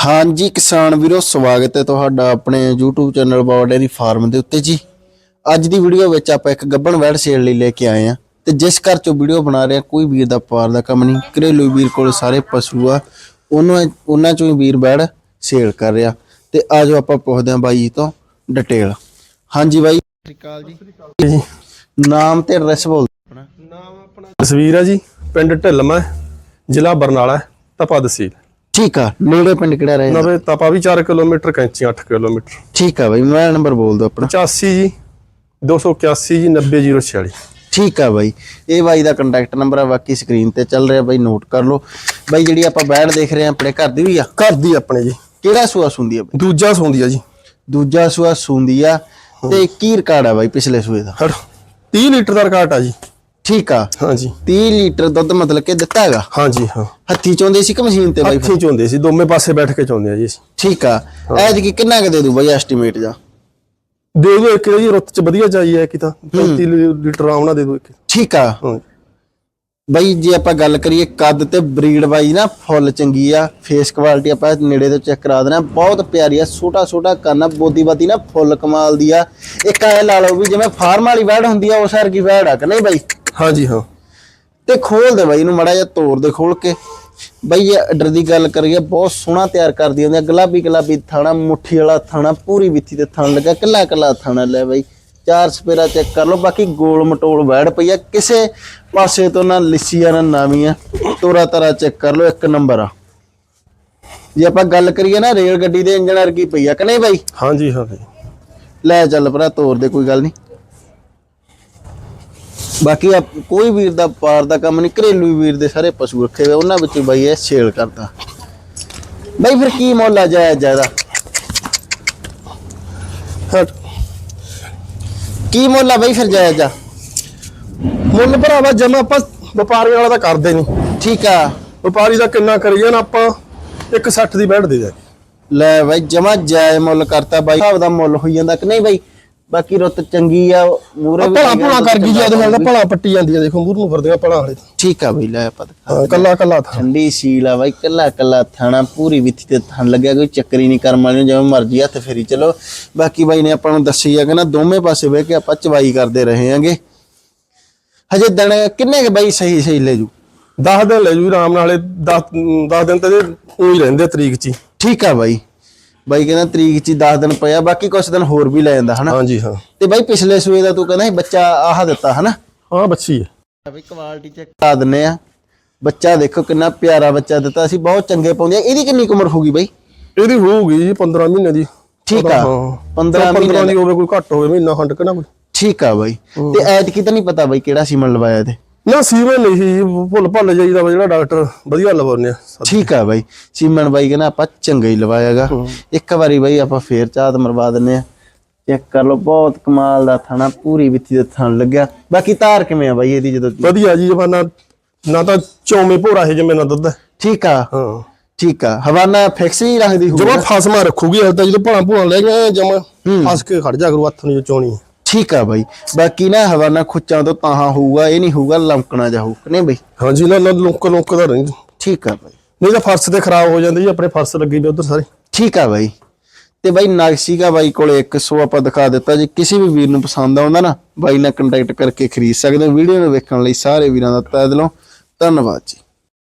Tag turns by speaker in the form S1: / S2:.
S1: ਹਾਂਜੀ ਕਿਸਾਨ ਵੀਰੋ ਸਵਾਗਤ ਹੈ ਤੁਹਾਡਾ ਆਪਣੇ YouTube ਚੈਨਲ ਬਾਵਡੇਰੀ ਫਾਰਮ ਦੇ ਉੱਤੇ ਜੀ। ਅੱਜ ਦੀ ਵੀਡੀਓ ਵਿੱਚ ਆਪਾਂ ਇੱਕ ਗੱਬਣ ਵੈੜ ਸੇਲ ਲਈ ਲੈ ਕੇ ਆਏ ਆ ਤੇ ਜਿਸ ਘਰ ਚੋਂ ਵੀਡੀਓ ਬਣਾ ਰਿਹਾ ਕੋਈ ਵੀਰ ਦਾ ਪਾਰ ਦਾ ਕੰਮ ਨਹੀਂ। ਘਰੇਲੂ ਵੀਰ ਕੋਲ ਸਾਰੇ ਪਸ਼ੂ ਆ ਉਹਨਾਂ ਉਹਨਾਂ ਚੋਂ ਹੀ ਵੀਰ ਵੈੜ ਸੇਲ ਕਰ ਰਿਹਾ। ਤੇ ਆਜੋ ਆਪਾਂ ਪੁੱਛਦੇ ਹਾਂ ਬਾਈ ਜੀ ਤੋਂ ਡਿਟੇਲ ਹਾਂਜੀ ਬਾਈ। ਸਤਿ ਸ਼੍ਰੀ ਅਕਾਲ ਜੀ।
S2: ਜੀ
S1: ਨਾਮ ਤੇ ਐਡਰੈਸ ਬੋਲ ਆਪਣਾ।
S2: ਤਸਵੀਰ ਹੈ ਜੀ ਪਿੰਡ ਢਿੱਲਮਾ ਜ਼ਿਲ੍ਹਾ ਬਰਨਾਲਾ ਤਪਾ ਤਹਿਸੀਲ
S1: ਠੀਕ ਆ ਨੇੜੇ ਪਿੰਡ ਕਿਹੜਾ ਰਹੇ
S2: ਨਵੇਂ ਤਪਾ ਵੀ 4 ਕਿਲੋਮੀਟਰ ਕੈਂਚੀ 8 ਕਿਲੋਮੀਟਰ।
S1: ਠੀਕ ਆ ਬਾਈ ਮੋਬਾਈਲ ਨੰਬਰ ਬੋਲ ਦਿਓ ਆਪਣਾ।
S2: 85 ਜੀ 281 ਜੀ 90046
S1: ਠੀਕ ਆ ਬਾਈ ਇਹ ਬਾਈ ਦਾ ਕੰਟੈਕਟ ਨੰਬਰ ਆ ਬਾਕੀ ਸਕਰੀਨ ਤੇ ਚੱਲ ਰਿਹਾ ਬਾਈ ਨੋਟ ਕਰ ਲਓ। ਬਾਈ ਜਿਹੜੀ ਆਪਾਂ ਬੈਡ ਦੇਖ ਰਹੇ ਆ ਆਪਣੇ ਘਰ ਦੀ ਵੀ ਆ?
S2: ਘਰ ਦੀ ਆਪਣੇ ਜੀ।
S1: ਕਿਹੜਾ ਸੂਆ ਸੁੰਦੀ ਆ ਬਾਈ?
S2: ਦੂਜਾ ਸੌਂਦੀ ਆ ਜੀ।
S1: ਦੂਜਾ ਸੂਆ ਸੁੰਦੀ ਆ ਤੇ ਕੀ ਰਿਕਾਰਡ ਆ ਬਾਈ ਪਿਛਲੇ ਸੂਏ ਦਾ?
S2: ਹਰ 30 ਲੀਟਰ ਦਾ ਰਿਕਾਰਡ ਆ ਜੀ।
S1: ਠੀਕ ਆ?
S2: ਹਾਂਜੀ।
S1: 30 ਲੀਟਰ ਦੁੱਧ ਮਤਲਬ ਕਿ ਦਿੱਤਾ ਹੈਗਾ?
S2: ਹਾਂਜੀ ਹਾਂ।
S1: ਹੱਥੀ ਚੋਂਦੇ ਸੀ ਕਿ ਮਸ਼ੀਨ ਤੇ ਬਾਈ
S2: ਹੱਥੀਂ ਚੋਂਦੇ ਸੀ ਦੋਵੇਂ ਪਾਸੇ ਬੈਠ ਕੇ ਚੋਂਦੇ ਆ ਜੀ ਅਸੀਂ।
S1: ਠੀਕ ਆ। ਐਜ ਕੀ ਕਿੰਨਾ ਕੁ ਦੇ ਦੂ ਬਾਈ ਐਸਟੀਮੇਟ ਜਾ?
S2: ਦੇ ਦਿਓ ਇੱਕ ਜੀ ਰੁੱਤ ਚ ਵਧੀਆ ਚਾਹੀਏ ਕਿ ਤਾਂ। 35 ਲੀਟਰ ਆਉਣਾ ਦੇ ਦਿਓ ਇੱਕ।
S1: ਠੀਕ ਆ।
S2: ਹਾਂ।
S1: ਬਾਈ ਜੇ ਆਪਾਂ ਗੱਲ ਕਰੀਏ ਕੱਦ ਤੇ ਬਰੀਡ ਬਾਈ ਨਾ ਫੁੱਲ ਚੰਗੀ ਆ ਫੇਸ ਕੁਆਲਿਟੀ ਆਪਾਂ ਨੇੜੇ ਤੋਂ ਚੈੱਕ ਕਰਾ ਦੇਣਾ। ਬਹੁਤ ਪਿਆਰੀ ਆ ਛੋਟਾ ਛੋਟਾ ਕੰਨ ਆ ਬੋਦੀ ਬਾਦੀ ਨਾ ਫੁੱਲ ਕਮਾਲ ਦੀ ਆ। ਇੱਕ ਐ ਲਾ ਲਓ ਵੀ ਜਿਵੇਂ ਫਾਰਮ ਵਾਲੀ ਵੈੜ ਹੁੰਦੀ ਆ ਉਸ ਵਰਗੀ ਵੈੜ ਆ ਕਿ ਨਹੀਂ ਬਾਈ?
S2: ਹਾਂਜੀ ਹਾਂ।
S1: ਤੇ ਖੋਲ ਦੇ ਬਾਈ ਨੂੰ ਮੜਾ ਜਿਹਾ ਤੋੜ ਦੇ ਖੋਲ ਕੇ। ਬਾਈ ਜੇ ਆਰਡਰ ਦੀ ਗੱਲ ਕਰੀਏ ਬਹੁਤ ਸੋਹਣਾ ਤਿਆਰ ਕਰਦੀ ਹੁੰਦੀ ਆ। ਗੁਲਾਬੀ ਗੁਲਾਬੀ ਥਾਣਾ ਮੁੱਠੀ ਵਾਲਾ ਥਾਣਾ ਪੂਰੀ ਵਿੱਥੀ ਤੇ ਥਣ ਲੱਗਾ। ਕੱਲਾ ਕੱਲਾ ਥਾਣਾ ਲੈ ਬਾਈ। ਚਾਰ ਸਪੇਰਾ ਚੈੱਕ ਕਰ ਲਓ। ਬਾਕੀ ਗੋਲ ਮਟੋਲ ਵੈੜ ਪਈ ਆ। ਕਿਸੇ ਪਾਸੇ ਤੋਂ ਨਾ ਲਿੱਸੀ ਆ ਨਾ ਨਾਵੀਂ ਆ ਤੋਰਾ ਤਰਾ ਚੈੱਕ ਕਰ ਲਓ ਇੱਕ ਨੰਬਰ ਆ। ਜੇ ਆਪਾਂ ਗੱਲ ਕਰੀਏ ਨਾ ਰੇਲ ਗੱਡੀ ਦੇ ਇੰਜਨ ਵਰਗੀ ਪਈ ਆ ਕਿ ਨਹੀਂ ਬਾਈ?
S2: ਹਾਂਜੀ ਹਾਂ
S1: ਲੈ ਚੱਲ ਭਰਾ ਤੋਰ ਦੇ ਕੋਈ ਗੱਲ ਨਹੀਂ। ਬਾਕੀ ਆ ਕੋਈ ਵੀਰ ਦਾ ਪਾਰ ਦਾ ਕੰਮ ਨਹੀਂ ਘਰੇਲੂ ਵੀਰ ਦੇ ਸਾਰੇ ਪਸ਼ੂ ਰੱਖੇ ਹੋਏ ਉਹਨਾਂ ਵਿੱਚੋਂ ਬਾਈ ਇਹ ਸੇਲ ਕਰਦਾ। ਬਾਈ ਫਿਰ ਕੀ ਮੁੱਲ ਆ ਜਾਇਆ
S2: ਹਟ
S1: ਕੀ ਮੁੱਲ ਆ ਬਾਈ ਫਿਰ ਜਾਇਆ ਜਾ?
S2: ਮੁੱਲ ਭਰਾਵਾ ਜਮਾ ਆਪਾਂ ਵਪਾਰੀ ਵਾਲਾ ਤਾਂ ਕਰਦੇ ਨਹੀਂ।
S1: ਠੀਕ ਆ।
S2: ਵਪਾਰੀ ਦਾ ਕਿੰਨਾ ਕਰੀਏ ਨਾ ਆਪਾਂ 160 ਦੀ ਬੈਠ ਦੇ ਜਾ
S1: ਲੈ ਬਾਈ ਜਮਾ ਜਾਇ ਮੁੱਲ ਕਰਤਾ ਬਾਈ ਹਿਸਾਬ ਦਾ ਮੁੱਲ ਹੋਈ ਜਾਂਦਾ ਕਿ ਨਹੀਂ ਬਾਈ? ਬਾਕੀ ਰੁੱਤ ਚੰਗੀ ਆ ਮੂਰੇ
S2: ਭਲਾ ਭਲਾ ਕਰ ਗਈ ਜੀ ਉਹਦੇ ਨਾਲ ਤਾਂ ਭਲਾ ਪੱਟੀ ਜਾਂਦੀ ਆ ਦੇਖੋ ਮੂਰ ਨੂੰ ਫਿਰਦੇ ਆ ਭਲਾ ਤਾਂ।
S1: ਠੀਕ ਆ ਬਾਈ ਲੈ ਆਪਾਂ
S2: ਹਾਂ ਕੱਲਾ ਕੱਲਾ ਥਾ।
S1: ਠੰਡੀ ਸੀਲ ਆ ਬਾਈ ਕੱਲਾ ਕੱਲਾ ਥਾਣਾ ਪੂਰੀ ਵਿੱਥੀ ਤੇ ਥਣ ਲੱਗਿਆ ਕੋਈ ਚੱਕਰ ਨਹੀਂ ਕਰਮ ਵਾਲੀ ਨੂੰ ਜਿਵੇਂ ਮਰਜ਼ੀ ਹੱਥ ਫੇਰੀ ਚਲੋ। ਬਾਕੀ ਬਾਈ ਨੇ ਆਪਾਂ ਨੂੰ ਦੱਸੀ ਆ ਕਿ ਨਾ ਦੋਵੇਂ ਪਾਸੇ ਬਹਿ ਕੇ ਆਪਾਂ ਚਵਾਈ ਕਰਦੇ ਰਹੇ ਆਂਗੇ। ਹਜੇ ਦਿਨ ਕਿੰਨੇ ਕੁ ਬਾਈ ਸਹੀ ਸਹੀ ਲੈ ਜੂ?
S2: 10 ਦਿਨ ਲੈ ਜੂ ਆਰਾਮ ਨਾਲੇ 10 10 ਦਿਨ ਤਾਂ ਉਹੀ ਰਹਿੰਦੇ ਤਰੀਕ ਚ।
S1: ਠੀਕ ਆ ਬਾਈ। ਬਾਈ ਕਹਿੰਦਾ ਤਰੀਕ ਚ ਹੀ 10 ਦਿਨ ਪਿਆ ਬਾਕੀ ਕੁਝ ਦਿਨ ਹੋਰ ਵੀ ਲੈ ਜਾਂਦਾ ਹਨਾ?
S2: ਹਾਂਜੀ ਹਾਂ।
S1: ਤੇ ਬਾਈ ਪਿਛਲੇ ਸੂਏ ਦਾ ਤੂੰ ਕਹਿੰਦਾ ਸੀ ਬੱਚਾ ਆਹ ਦਿੱਤਾ ਹਨਾ?
S2: ਹਾਂ ਬੱਚੀ ਹੈ।
S1: ਬਈ ਕੁਆਲਿਟੀ ਚੈੱਕ ਕਰਾ ਦਿੰਨੇ ਆ। ਬੱਚਾ ਦੇਖੋ ਕਿੰਨਾ ਪਿਆਰਾ ਬੱਚਾ ਦਿੱਤਾ ਸੀ ਬਹੁਤ ਚੰਗੇ ਪਾਉਂਦੇ ਆ। ਇਹਦੀ ਕਿੰਨੀ ਕੁ ਉਮਰ ਹੋਗੀ ਬਾਈ?
S2: ਇਹਦੀ ਹੋਊਗੀ ਜੀ 15 ਮਹੀਨੇ ਦੀ।
S1: ਠੀਕ ਆ।
S2: ਹਾਂ।
S1: 15
S2: 15 ਦੀ। ਹੋਵੇ ਕੋਈ ਘੱਟ ਹੋਵੇ ਮਹੀਨਾ ਖੰਡ ਕਿ ਨਾ ਕੋਈ।
S1: ਠੀਕ ਆ ਬਾਈ। ਤੇ ਐਤਕੀ ਤਾਂ ਨਹੀਂ ਪਤਾ ਬਾਈ ਕਿਹੜਾ ਸੀਮਨ ਲਵਾਇਆ ਤੇ।
S2: ਨਾ ਸੀਵਨ ਨਹੀਂ ਸੀ ਭੁੱਲ ਭੱਲ ਜਾਈਦਾ ਵਾ ਜਿਹੜਾ ਡਾਕਟਰ ਵਧੀਆ ਲਵਾਉਂਦੇ ਆ।
S1: ਠੀਕ ਆ ਬਾਈ ਸੀਮਨ ਬਾਈ ਕਹਿੰਦਾ ਆਪਾਂ ਚੰਗਾ ਹੀ ਲਵਾਇਆਗਾ। ਇੱਕ ਵਾਰੀ ਬਾਈ ਆਪਾਂ ਫੇਰ ਚਾਤ ਮਰਵਾ ਦਿੰਨੇ ਆ। ਚੈੱਕ ਕਰ ਲਓ ਬਹੁਤ ਕਮਾਲ ਦਾ ਥਾਣਾ ਪੂਰੀ ਵਿੱਥੀ ਦੇ ਥਣ ਲੱਗਿਆ। ਬਾਕੀ ਧਾਰ ਕਿਵੇਂ ਆ ਬਾਈ ਇਹਦੀ ਜਦੋਂ
S2: ਵਧੀਆ ਜੀ ਜਵਾਨਾ ਨਾ ਤਾਂ ਚੌਵੇਂ ਭੋਰਾ ਹੈ ਜਿਵੇਂ ਨਾ ਦੁੱਧ ਹੈ।
S1: ਠੀਕ ਆ।
S2: ਹਾਂ।
S1: ਠੀਕ ਆ। ਹਵਾਨਾ ਫਿਕਸ ਹੀ ਰੱਖਦੀ ਹੋਊ
S2: ਜਮਾ ਫਸਮਾ ਰੱਖੂਗੀ ਤਾਂ ਜਦੋਂ ਭਣਾ ਭੂਣਾ ਲੈ ਗਏ ਜਮਾ ਫਸ ਕੇ ਖੜ ਜਾ ਕਰੂ ਹੱਥ ਨੂੰ ਜੋ ਚੋਣੀ।
S1: ਠੀਕ ਆ ਬਾਈ। ਬਾਕੀ ਨਾ ਹਵਾਨਾ ਖੁੱਚਾਂ ਤੋਂ ਤਾਹਾਂ ਹੋਊਗਾ ਇਹ ਨਹੀਂ ਹੋਊਗਾ ਲੰਕਣਾ ਜਾ ਹੋਊ ਕਿ ਨਹੀਂ ਬਾਈ?
S2: ਹਾਂਜੀ ਨਾ ਨਾ ਲੁੱਕ ਲੁੱਕ ਦਾ ਨਹੀਂ।
S1: ਠੀਕ ਆ ਬਾਈ।
S2: ਨਹੀਂ ਤਾਂ ਫਰਸ਼ ਤੇ ਖਰਾਬ ਹੋ ਜਾਂਦੇ ਜੀ ਆਪਣੇ ਫਰਸ਼ ਲੱਗੇ ਵੀ ਉਧਰ ਸਾਰੇ।
S1: ਠੀਕ ਆ ਬਾਈ। ਤੇ ਬਾਈ ਨਾਗਸੀਗਾ ਬਾਈ ਕੋਲੇ ਇੱਕ ਸੌ ਆਪਾਂ ਦਿਖਾ ਦਿੱਤਾ ਜੇ ਕਿਸੇ ਵੀ ਵੀਰ ਨੂੰ ਪਸੰਦ ਆਉਂਦਾ ਨਾ ਬਾਈ ਨਾਲ ਕੰਟੈਕਟ ਕਰਕੇ ਖਰੀਦ ਸਕਦੇ ਹੋ। ਵੀਡੀਓ ਨੂੰ ਵੇਖਣ ਲਈ ਸਾਰੇ ਵੀਰਾਂ ਦਾ ਤਹਿ ਦਿਲੋਂ ਧੰਨਵਾਦ ਜੀ।